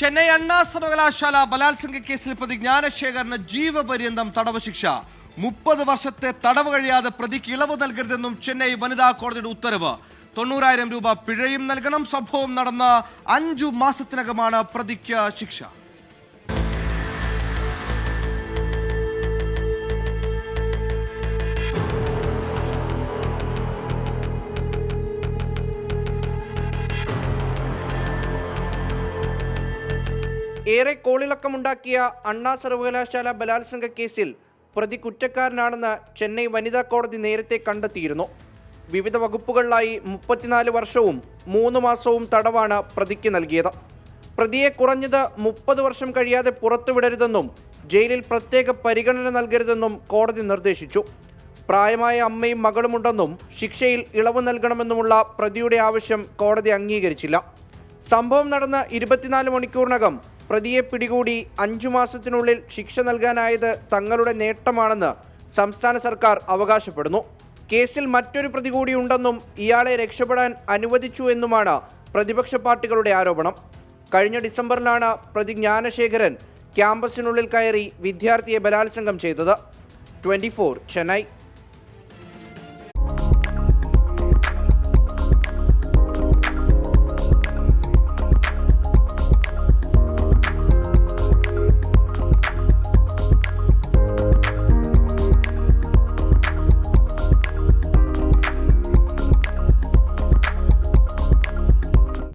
ചെന്നൈ അണ്ണാ സർവകലാശാല ബലാത്സംഗ കേസിൽ പ്രതി ജ്ഞാനശേഖരന് ജീവപര്യന്തം തടവ് ശിക്ഷ. മുപ്പത് വർഷത്തെ തടവ് കഴിയാതെ പ്രതിക്ക് ഇളവ് നൽകരുതെന്നും ചെന്നൈ വനിതാ കോടതിയുടെ ഉത്തരവ്. തൊണ്ണൂറായിരം രൂപ പിഴയും നൽകണം. സംഭവം നടന്ന അഞ്ചു മാസത്തിനകമാണ് പ്രതിക്ക് ശിക്ഷ. ഏറെ കോളിളക്കമുണ്ടാക്കിയ അണ്ണാ സർവകലാശാല ബലാത്സംഗ കേസിൽ പ്രതി കുറ്റക്കാരനാണെന്ന് ചെന്നൈ വനിതാ കോടതി നേരത്തെ കണ്ടെത്തിയിരുന്നു. വിവിധ വകുപ്പുകളിലായി മുപ്പത്തിനാല് വർഷവും മൂന്ന് മാസവും തടവാണ് പ്രതിക്ക് നൽകിയത്. പ്രതിയെ കുറഞ്ഞത് മുപ്പത് വർഷം കഴിയാതെ പുറത്തുവിടരുതെന്നും ജയിലിൽ പ്രത്യേക പരിഗണന നൽകരുതെന്നും കോടതി നിർദ്ദേശിച്ചു. പ്രായമായ അമ്മയും മകളുമുണ്ടെന്നും ശിക്ഷയിൽ ഇളവ് നൽകണമെന്നുമുള്ള പ്രതിയുടെ ആവശ്യം കോടതി അംഗീകരിച്ചില്ല. സംഭവം നടന്ന ഇരുപത്തിനാല് മണിക്കൂറിനകം പ്രതിയെ പിടികൂടി അഞ്ചു മാസത്തിനുള്ളിൽ ശിക്ഷ നൽകാനായത് തങ്ങളുടെ നേട്ടമാണെന്ന് സംസ്ഥാന സർക്കാർ അവകാശപ്പെടുന്നു. കേസിൽ മറ്റൊരു പ്രതി കൂടിയുണ്ടെന്നും ഇയാളെ രക്ഷപ്പെടാൻ അനുവദിച്ചു എന്നുമാണ് പ്രതിപക്ഷ പാർട്ടികളുടെ ആരോപണം. കഴിഞ്ഞ ഡിസംബറിലാണ് പ്രതി ജ്ഞാനശേഖരൻ ക്യാമ്പസിനുള്ളിൽ കയറി വിദ്യാർത്ഥിയെ ബലാത്സംഗം ചെയ്തത്. ട്വന്റി ചെന്നൈ.